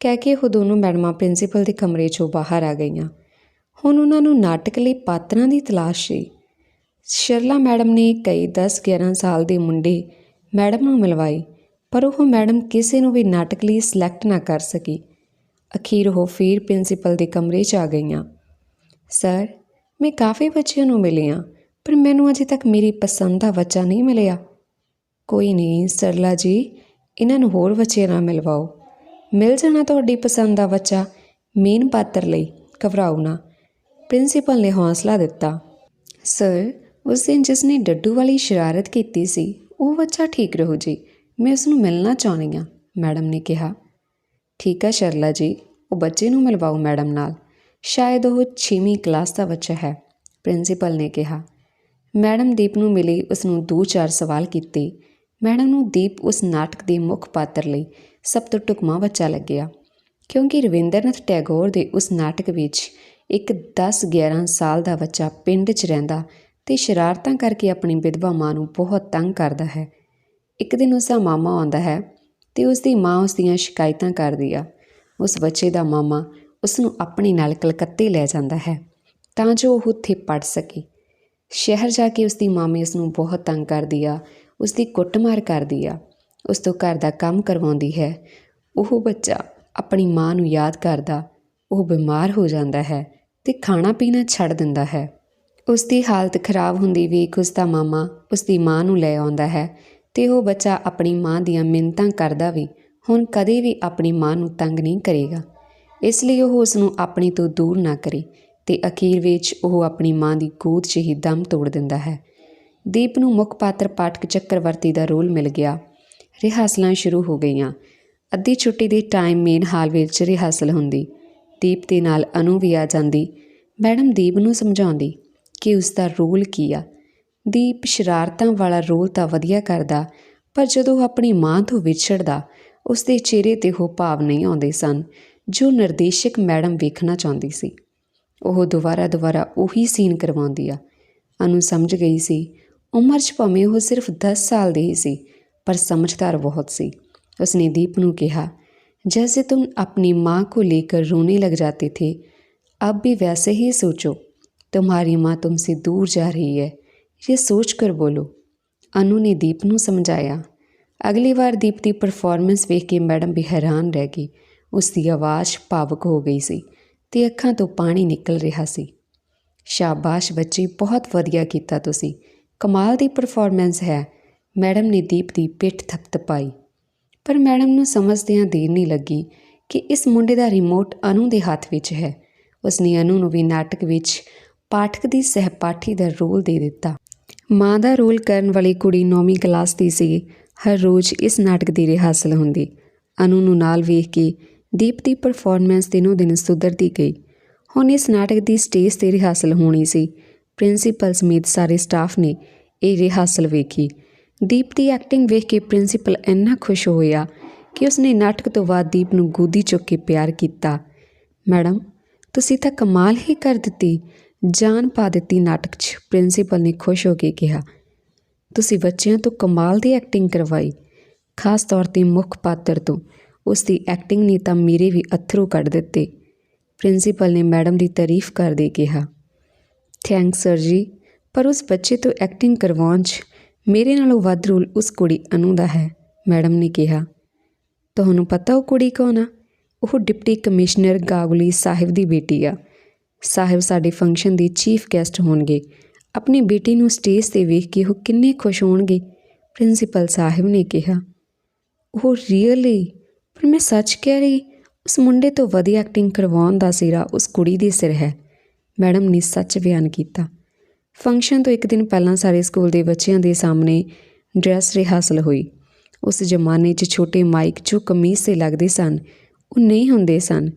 ਕਹਿ ਕੇ ਉਹ ਦੋਨੋਂ ਮੈਡਮਾਂ ਪ੍ਰਿੰਸੀਪਲ ਦੇ ਕਮਰੇ 'ਚੋਂ ਬਾਹਰ ਆ ਗਈਆਂ। ਹੁਣ ਉਹਨਾਂ ਨੂੰ ਨਾਟਕ ਲਈ ਪਾਤਰਾਂ ਦੀ ਤਲਾਸ਼ ਸੀ। ਸ਼ਰਲਾ ਮੈਡਮ ਨੇ ਕਈ 10-11 ਸਾਲ ਦੇ ਮੁੰਡੇ ਮੈਡਮ ਨੂੰ ਮਿਲਵਾਏ, ਪਰ ਉਹ ਮੈਡਮ ਕਿਸੇ ਨੂੰ ਵੀ ਨਾਟਕ ਲਈ ਸਿਲੈਕਟ ਨਾ ਕਰ ਸਕੀ। ਅਖੀਰ ਉਹ ਫਿਰ ਪ੍ਰਿੰਸੀਪਲ ਦੇ ਕਮਰੇ 'ਚ ਆ ਗਈਆਂ। ਸਰ, ਮੈਂ ਕਾਫੀ ਬੱਚਿਆਂ ਨੂੰ ਮਿਲੀ ਹਾਂ ਪਰ ਮੈਨੂੰ ਅਜੇ ਤੱਕ ਮੇਰੀ ਪਸੰਦ ਦਾ ਬੱਚਾ ਨਹੀਂ ਮਿਲਿਆ। ਕੋਈ ਨਹੀਂ, ਸਰਲਾ ਜੀ ਇਹਨਾਂ ਨੂੰ ਹੋਰ ਬੱਚਿਆਂ ਨਾਲ ਮਿਲਵਾਓ। ਮਿਲ ਜਾਣਾ ਤੁਹਾਡੀ ਪਸੰਦ ਦਾ ਬੱਚਾ ਮੇਨ ਪਾਤਰ ਲਈ, ਘਬਰਾਓ ਨਾ। ਪ੍ਰਿੰਸੀਪਲ ਨੇ ਹੌਸਲਾ ਦਿੱਤਾ। ਸਰ, ਉਸ ਦਿਨ ਜਿਸ ਨੇ ਡੱਡੂ ਵਾਲੀ ਸ਼ਰਾਰਤ ਕੀਤੀ ਸੀ, ਉਹ ਬੱਚਾ ਠੀਕ ਰਹੂ ਜੀ, ਮੈਂ ਉਸ ਨੂੰ ਮਿਲਣਾ ਚਾਹੁੰਦੀ ਹਾਂ, ਮੈਡਮ ਨੇ ਕਿਹਾ। ਠੀਕ ਹੈ ਸ਼ਰਲਾ ਜੀ, ਉਹ ਬੱਚੇ ਨੂੰ ਮਿਲਵਾਓ ਮੈਡਮ ਨਾਲ। ਸ਼ਾਇਦ ਉਹ 6ਵੀਂ ਕਲਾਸ ਦਾ ਬੱਚਾ ਹੈ, ਪ੍ਰਿੰਸੀਪਲ ਨੇ ਕਿਹਾ। ਮੈਡਮ ਦੀਪ ਨੂੰ ਮਿਲੀ ਉਸ ਨੂੰ ਦੋ ਚਾਰ ਸਵਾਲ ਕੀਤੇ। ਮੈਡਮ ਨੂੰ ਦੀਪ ਉਸ ਨਾਟਕ ਦੇ ਮੁੱਖ ਪਾਤਰ ਲਈ ਸਭ ਤੋਂ ਟੁਕਮਾ ਬੱਚਾ ਲੱਗਿਆ, ਕਿਉਂਕਿ ਰਵਿੰਦਰਨਾਥ ਟੈਗੋਰ ਦੇ ਉਸ ਨਾਟਕ ਵਿੱਚ ਇੱਕ 10-11 ਸਾਲ ਦਾ ਬੱਚਾ ਪਿੰਡ 'ਚ ਰਹਿੰਦਾ ਤੇ ਸ਼ਰਾਰਤਾਂ ਕਰਕੇ ਆਪਣੀ ਵਿਧਵਾ ਮਾਂ ਨੂੰ ਬਹੁਤ ਤੰਗ ਕਰਦਾ ਹੈ। ਇੱਕ ਦਿਨ ਉਸ ਦਾ ਮਾਮਾ ਆਉਂਦਾ ਹੈ ਤੇ ਉਸ ਦੀ ਮਾਂ ਉਸ ਦੀਆਂ ਸ਼ਿਕਾਇਤਾਂ ਕਰਦੀ ਆ। ਉਸ ਬੱਚੇ ਦਾ ਮਾਮਾ ਉਸ ਨੂੰ ਆਪਣੇ ਨਾਲ ਕਲਕੱਤੇ ਲੈ ਜਾਂਦਾ ਹੈ ਤਾਂ ਜੋ ਉਹ ਉੱਥੇ ਪੜ ਸਕੇ। ਸ਼ਹਿਰ ਜਾ ਕੇ ਉਸ ਦੀ ਮਾਮੀ ਉਸ ਨੂੰ ਬਹੁਤ ਤੰਗ ਕਰਦੀ ਆ ਉਸ ਦੀ ਕੁੱਟਮਾਰ ਕਰਦੀ ਆ। ਉਸ ਤੋਂ ਘਰ ਦਾ ਕੰਮ ਕਰਵਾਉਂਦੀ ਹੈ। ਉਹ ਬੱਚਾ ਆਪਣੀ ਮਾਂ ਨੂੰ ਯਾਦ ਕਰਦਾ, ਉਹ ਬਿਮਾਰ ਹੋ ਜਾਂਦਾ ਹੈ ਤੇ ਖਾਣਾ ਪੀਣਾ ਛੱਡ ਦਿੰਦਾ ਹੈ। ਉਸ ਦੀ ਹਾਲਤ ਖਰਾਬ ਹੁੰਦੀ ਵੇਖ ਉਸ ਦਾ ਮਾਮਾ ਉਸ ਦੀ ਮਾਂ ਨੂੰ ਲੈ ਆਉਂਦਾ ਹੈ ਤੇ ਉਹ ਬੱਚਾ ਆਪਣੀ ਮਾਂ ਦੀਆਂ ਮਿੰਨਤਾਂ ਕਰਦਾ ਵੀ ਹੁਣ ਕਦੇ ਵੀ ਆਪਣੀ ਮਾਂ ਨੂੰ ਤੰਗ ਨਹੀਂ ਕਰੇਗਾ। ਇਸ ਲਈ ਉਹ ਉਸ ਨੂੰ ਆਪਣੀ ਤੋਂ ਦੂਰ ਨਾ ਕਰੇ ਤੇ ਅਖੀਰ ਵਿੱਚ ਉਹ ਆਪਣੀ ਮਾਂ ਦੀ ਗੋਦ 'ਚ ਹੀ ਦਮ ਤੋੜ ਦਿੰਦਾ ਹੈ। ਦੀਪ ਨੂੰ ਮੁੱਖ ਪਾਤਰ ਪਾਠਕ ਚੱਕਰਵਰਤੀ ਦਾ ਰੋਲ ਮਿਲ ਗਿਆ। ਰਿਹਾਸਲਾਂ ਸ਼ੁਰੂ ਹੋ ਗਈਆਂ। ਅੱਧੀ ਛੁੱਟੀ ਦੇ ਟਾਈਮ ਮੇਨ ਹਾਲ ਵਿੱਚ ਰਿਹਾਸਲ ਹੁੰਦੀ। ਦੀਪ ਦੇ ਨਾਲ ਅਨੂ ਵੀ ਆ ਜਾਂਦੀ। ਮੈਡਮ ਦੀਪ ਨੂੰ ਸਮਝਾਉਂਦੀ ਕਿ ਉਸ ਦਾ ਰੋਲ ਕੀ ਆ। ਦੀਪ ਸ਼ਰਾਰਤਾਂ ਵਾਲਾ ਰੋਲ ਤਾਂ ਵਧੀਆ ਕਰਦਾ, ਪਰ ਜਦੋਂ ਆਪਣੀ ਮਾਂ ਤੋਂ ਵਿਛੜਦਾ, ਉਸ ਦੇ ਚਿਹਰੇ ਤੇ ਉਹ ਭਾਵ ਨਹੀਂ ਆਉਂਦੇ ਸਨ, ਜੋ ਨਿਰਦੇਸ਼ਕ ਮੈਡਮ ਵੇਖਣਾ ਚਾਹੁੰਦੀ ਸੀ। ਉਹ ਦੁਬਾਰਾ ਦੁਬਾਰਾ ਉਹੀ ਸੀਨ ਕਰਵਾਉਂਦੀ ਆ। ਅਨੂ ਸਮਝ ਗਈ ਸੀ ਉਮਰ 'ਚ ਭਾਵੇਂ ਉਹ ਸਿਰਫ 10 ਸਾਲ ਦੀ ਹੀ ਸੀ ਪਰ ਸਮਝਦਾਰ ਬਹੁਤ ਸੀ ਉਸਨੇ दीप ਨੂੰ ਕਿਹਾ जैसे तुम अपनी माँ को लेकर रोने लग जाते थे अब भी वैसे ही सोचो तुम्हारी माँ तुमसे दूर जा रही है ये सोच कर बोलो ਅਨੂ ਨੇ ਦੀਪ ਨੂੰ ਸਮਝਾਇਆ ਅਗਲੀ ਵਾਰ ਦੀਪ ਦੀ ਪਰਫਾਰਮੈਂਸ ਵੇਖ ਕੇ ਮੈਡਮ ਵੀ ਹੈਰਾਨ ਰਹਿ ਗਈ ਉਸ ਦੀ ਆਵਾਜ਼ ਭਾਵੁਕ ਹੋ ਗਈ ਸੀ ਤੇ ਅੱਖਾਂ ਤੋਂ ਪਾਣੀ ਨਿਕਲ ਰਿਹਾ ਸੀ ਸ਼ਾਬਾਸ਼ ਬੱਚੀ ਬਹੁਤ ਵਧੀਆ ਕੀਤਾ ਤੁਸੀਂ ਕਮਾਲ ਦੀ ਪਰਫਾਰਮੈਂਸ ਹੈ। ਮੈਡਮ ਨੇ ਦੀਪ ਦੀ ਪਿੱਠ ਥਪਥਪਾਈ ਪਰ ਮੈਡਮ ਨੂੰ ਸਮਝਦਿਆਂ ਦੇਰ ਨਹੀਂ ਲੱਗੀ ਕਿ ਇਸ ਮੁੰਡੇ ਦਾ ਰਿਮੋਟ ਅਨੂ ਦੇ ਹੱਥ ਵਿੱਚ ਹੈ। ਉਸਨੇ ਅਨੂ ਨੂੰ ਵੀ ਨਾਟਕ ਵਿੱਚ ਪਾਠਕ ਦੀ ਸਹਿਪਾਠੀ ਦਾ ਰੋਲ ਦੇ ਦਿੱਤਾ। ਮਾਂ ਦਾ ਰੋਲ ਕਰਨ ਵਾਲੀ ਕੁੜੀ ਨੌਵੀਂ ਕਲਾਸ ਦੀ ਸੀ। ਹਰ ਰੋਜ਼ ਇਸ ਨਾਟਕ ਦੀ ਰਿਹਾਸਲ ਹੁੰਦੀ। ਅਨੂ ਨੂੰ ਨਾਲ ਵੇਖ ਕੇ ਦੀਪ ਦੀ ਪਰਫਾਰਮੈਂਸ ਦਿਨੋ ਦਿਨ ਸੁਧਰਦੀ ਗਈ। ਹੁਣ ਇਸ ਨਾਟਕ ਦੀ ਸਟੇਜ ਤੇ ਰਿਹਾਸਲ ਹੋਣੀ ਸੀ। ਪ੍ਰਿੰਸੀਪਲ ਸਮੇਤ ਸਾਰੇ ਸਟਾਫ ਨੇ ਇਹ ਰਿਹਾਸਲ ਵੇਖੀ। ਦੀਪ ਦੀ ਐਕਟਿੰਗ ਵੇਖ ਕੇ ਪ੍ਰਿੰਸੀਪਲ ਇੰਨਾ ਖੁਸ਼ ਹੋਇਆ ਕਿ ਉਸਨੇ ਨਾਟਕ ਤੋਂ ਬਾਅਦ ਦੀਪ ਨੂੰ ਗੋਦੀ ਚੁੱਕ ਕੇ ਪਿਆਰ ਕੀਤਾ। ਮੈਡਮ, ਤੁਸੀਂ ਤਾਂ ਕਮਾਲ ਹੀ ਕਰ ਦਿੱਤੀ, ਜਾਨ ਪਾ ਦਿੱਤੀ ਨਾਟਕ 'ਚ, ਪ੍ਰਿੰਸੀਪਲ ਨੇ ਖੁਸ਼ ਹੋ ਕੇ ਕਿਹਾ। ਤੁਸੀਂ ਬੱਚਿਆਂ ਤੋਂ ਕਮਾਲ ਦੀ ਐਕਟਿੰਗ ਕਰਵਾਈ, ਖਾਸ ਤੌਰ ਤੇ ਮੁੱਖ ਪਾਤਰ ਤੋਂ। ਉਸ ਦੀ ਐਕਟਿੰਗ ਨੇ ਤਾਂ ਮੇਰੇ ਵੀ ਅਥਰੂ ਕੱਢ ਦਿੱਤੇ, ਪ੍ਰਿੰਸੀਪਲ ਨੇ ਮੈਡਮ ਦੀ ਤਾਰੀਫ ਕਰਦੇ ਕਿਹਾ। ਥੈਂਕਸ ਸਰ ਜੀ ਪਰ ਉਸ ਬੱਚੇ ਤੋਂ ਐਕਟਿੰਗ ਕਰਵਾਉਣ 'ਚ ਮੇਰੇ ਨਾਲੋਂ ਵੱਧ ਰੋਲ ਉਸ ਕੁੜੀ ਅਨੂ ਦਾ ਹੈ, ਮੈਡਮ ਨੇ ਕਿਹਾ। ਤੁਹਾਨੂੰ ਪਤਾ ਉਹ ਕੁੜੀ ਕੌਣ ਆ? ਉਹ ਡਿਪਟੀ ਕਮਿਸ਼ਨਰ ਗਾਗੁਲੀ ਸਾਹਿਬ ਦੀ ਬੇਟੀ ਆ। ਸਾਹਿਬ ਸਾਡੇ ਫੰਕਸ਼ਨ ਦੇ ਚੀਫ ਗੈਸਟ ਹੋਣਗੇ। ਆਪਣੀ ਬੇਟੀ ਨੂੰ ਸਟੇਜ ਤੇ ਵੇਖ ਕੇ ਉਹ ਕਿੰਨੇ ਖੁਸ਼ ਹੋਣਗੇ, ਪ੍ਰਿੰਸੀਪਲ ਸਾਹਿਬ ਨੇ ਕਿਹਾ। ਉਹ ਰੀਅਲੀ ਪਰ ਮੈਂ ਸੱਚ ਕਹਿ ਰਹੀ, ਉਸ ਮੁੰਡੇ ਤੋਂ ਵਧੀਆ ਐਕਟਿੰਗ ਕਰਵਾਉਣ ਦਾ ਸਿਰਾ ਉਸ ਕੁੜੀ ਦੇ ਸਿਰ ਹੈ। ਮੈਡਮ ਨੇ ਸੱਚ ਬਿਆਨ ਕੀਤਾ। ਫੰਕਸ਼ਨ ਤੋਂ ਇੱਕ ਦਿਨ ਪਹਿਲਾਂ ਸਾਰੇ ਸਕੂਲ ਦੇ ਬੱਚਿਆਂ ਦੇ ਸਾਹਮਣੇ ਡਰੈਸ ਰਿਹਰਸਲ ਹੋਈ। ਉਸ ਜ਼ਮਾਨੇ 'ਚ ਛੋਟੇ ਮਾਈਕ ਜੋ ਕਮੀਜ਼ ਤੇ ਲੱਗਦੇ ਸਨ, ਉਹ ਨਹੀਂ ਹੁੰਦੇ ਸਨ,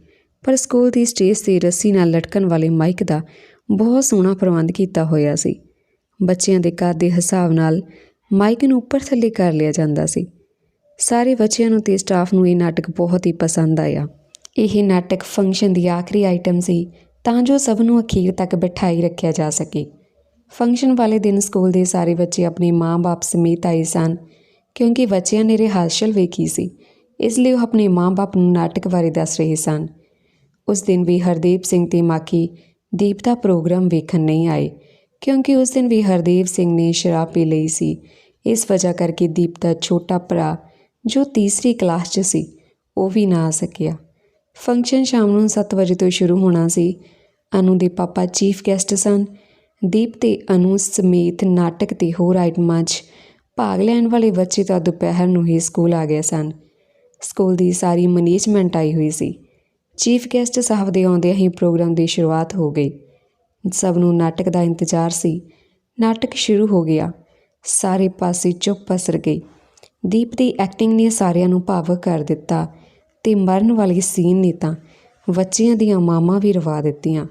ਪਰ ਸਕੂਲ ਦੀ ਸਟੇਜ ਤੇ ਰੱਸੀ ਨਾਲ ਲਟਕਣ ਵਾਲੇ ਮਾਈਕ ਦਾ ਬਹੁਤ ਸੋਹਣਾ ਪ੍ਰਬੰਧ ਕੀਤਾ ਹੋਇਆ ਸੀ। ਬੱਚਿਆਂ ਦੇ ਕੱਦ ਦੇ ਹਿਸਾਬ ਨਾਲ ਮਾਈਕ ਨੂੰ ਉੱਪਰ ਥੱਲੇ ਕਰ ਲਿਆ ਜਾਂਦਾ ਸੀ। ਸਾਰੇ ਬੱਚਿਆਂ ਨੂੰ ਤੇ ਸਟਾਫ ਨੂੰ ਇਹ ਨਾਟਕ ਬਹੁਤ ਹੀ ਪਸੰਦ ਆਇਆ। ਇਹ ਨਾਟਕ ਫੰਕਸ਼ਨ ਦੀ ਆਖਰੀ ਆਈਟਮ ਸੀ ਤਾਂ ਜੋ ਸਭ ਨੂੰ ਅਖੀਰ ਤੱਕ ਬਿਠਾਈ ਰੱਖਿਆ ਜਾ ਸਕੇ। ਫੰਕਸ਼ਨ ਵਾਲੇ ਦਿਨ ਸਕੂਲ ਦੇ ਸਾਰੇ ਬੱਚੇ ਆਪਣੇ ਮਾਂ-ਬਾਪ ਸਮੇਤ ਆਏ ਸਨ, ਕਿਉਂਕਿ ਬੱਚਿਆਂ ਨੇ ਰਿਹਰਸਲ ਵੇਖੀ ਸੀ, ਇਸ ਲਈ ਉਹ ਆਪਣੇ ਮਾਂ-ਬਾਪ ਨੂੰ ਨਾਟਕ ਬਾਰੇ ਦੱਸ ਰਹੇ ਸਨ। ਉਸ ਦਿਨ ਵੀ ਹਰਦੀਪ ਸਿੰਘ ਤੇ ਮਾਖੀ ਦੀਪ ਦਾ ਪ੍ਰੋਗਰਾਮ ਵੇਖਣ ਨਹੀਂ ਆਏ, ਕਿਉਂਕਿ ਉਸ ਦਿਨ ਵੀ ਹਰਦੀਪ ਸਿੰਘ ਨੇ ਸ਼ਰਾਬ ਪੀ ਲਈ ਸੀ। ਇਸ ਵਜ੍ਹਾ ਕਰਕੇ ਦੀਪ ਦਾ ਛੋਟਾ ਭਰਾ, ਜੋ ਤੀਸਰੀ ਕਲਾਸ 'ਚ ਸੀ, ਉਹ ਵੀ ਨਾ ਆ ਸਕਿਆ। ਫੰਕਸ਼ਨ ਸ਼ਾਮ ਨੂੰ 7 ਵਜੇ ਤੋਂ ਸ਼ੁਰੂ ਹੋਣਾ ਸੀ। ਅਨੂ ਦੇ ਪਾਪਾ ਚੀਫ ਗੈਸਟ ਸਨ। ਦੀਪ ਤੇ ਅਨੂ ਸਮੇਤ ਨਾਟਕ ਤੇ ਹੋਰ ਆਈਟਮਾਂ 'ਚ ਭਾਗ ਲੈਣ ਵਾਲੇ ਬੱਚੇ ਤਾਂ ਦੁਪਹਿਰ ਨੂੰ ਹੀ ਸਕੂਲ ਆ ਗਏ ਸਨ। ਸਕੂਲ ਦੀ ਸਾਰੀ ਮੈਨੇਜਮੈਂਟ ਆਈ ਹੋਈ ਸੀ। ਚੀਫ ਗੈਸਟ ਸਾਹਿਬ ਦੇ ਆਉਂਦਿਆਂ ਹੀ ਪ੍ਰੋਗਰਾਮ ਦੀ ਸ਼ੁਰੂਆਤ ਹੋ ਗਈ। ਸਭ ਨੂੰ ਨਾਟਕ ਦਾ ਇੰਤਜ਼ਾਰ ਸੀ। ਨਾਟਕ ਸ਼ੁਰੂ ਹੋ ਗਿਆ। ਸਾਰੇ ਪਾਸੇ ਚੁੱਪ ਪਸਰ ਗਈ ਦੀਪ ਦੀ ਐਕਟਿੰਗ ਨੇ ਸਾਰਿਆਂ ਨੂੰ ਭਾਵਕ ਕਰ ਦਿੱਤਾ। ਤੇ ਮਰਨ ਵਾਲੀ ਸੀਨ ਨੇ ਤਾਂ ਬੱਚਿਆਂ ਦੀਆਂ ਮਾਵਾਂ ਵੀ ਰਵਾ ਦਿੱਤੀਆਂ।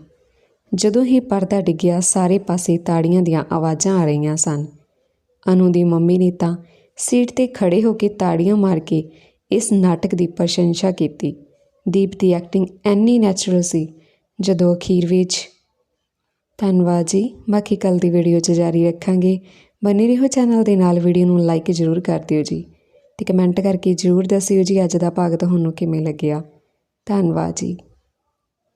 ਜਦੋਂ ਹੀ ਪਰਦਾ ਡਿੱਗਿਆ, ਸਾਰੇ ਪਾਸੇ ਤਾੜੀਆਂ ਦੀਆਂ ਆਵਾਜ਼ਾਂ ਆ ਰਹੀਆਂ ਸਨ। ਅਨੂ ਦੀ ਮੰਮੀ ਨੇ ਤਾਂ ਸੀਟ ਤੇ ਖੜੇ ਹੋ ਕੇ ਤਾੜੀਆਂ ਮਾਰ ਕੇ ਇਸ ਨਾਟਕ ਦੀ ਪ੍ਰਸ਼ੰਸਾ ਕੀਤੀ। ਦੀਪ ਦੀ ਐਕਟਿੰਗ ਐਨੀ ਨੈਚੁਰਲ ਸੀ, ਜਦੋਂ ਅਖੀਰ ਵਿੱਚ, ਧੰਨਵਾਦ ਜੀ, ਬਾਕੀ ਕੱਲ ਦੀ ਵੀਡੀਓ 'ਚ ਜਾਰੀ ਰੱਖਾਂਗੇ। ਬਨੇ ਰਹੋ ਚੈਨਲ ਦੇ ਨਾਲ ਵੀਡੀਓ ਨੂੰ ਲਾਈਕ ਜ਼ਰੂਰ ਕਰ ਦਿਓ ਜੀ। ਤੇ ਕਮੈਂਟ ਕਰਕੇ ਜ਼ਰੂਰ ਦੱਸਿਓ ਜੀ ਅੱਜ ਦਾ ਭਾਗ ਤੁਹਾਨੂੰ ਕਿਵੇਂ ਲੱਗਿਆ। ਧੰਨਵਾਦ ਜੀ।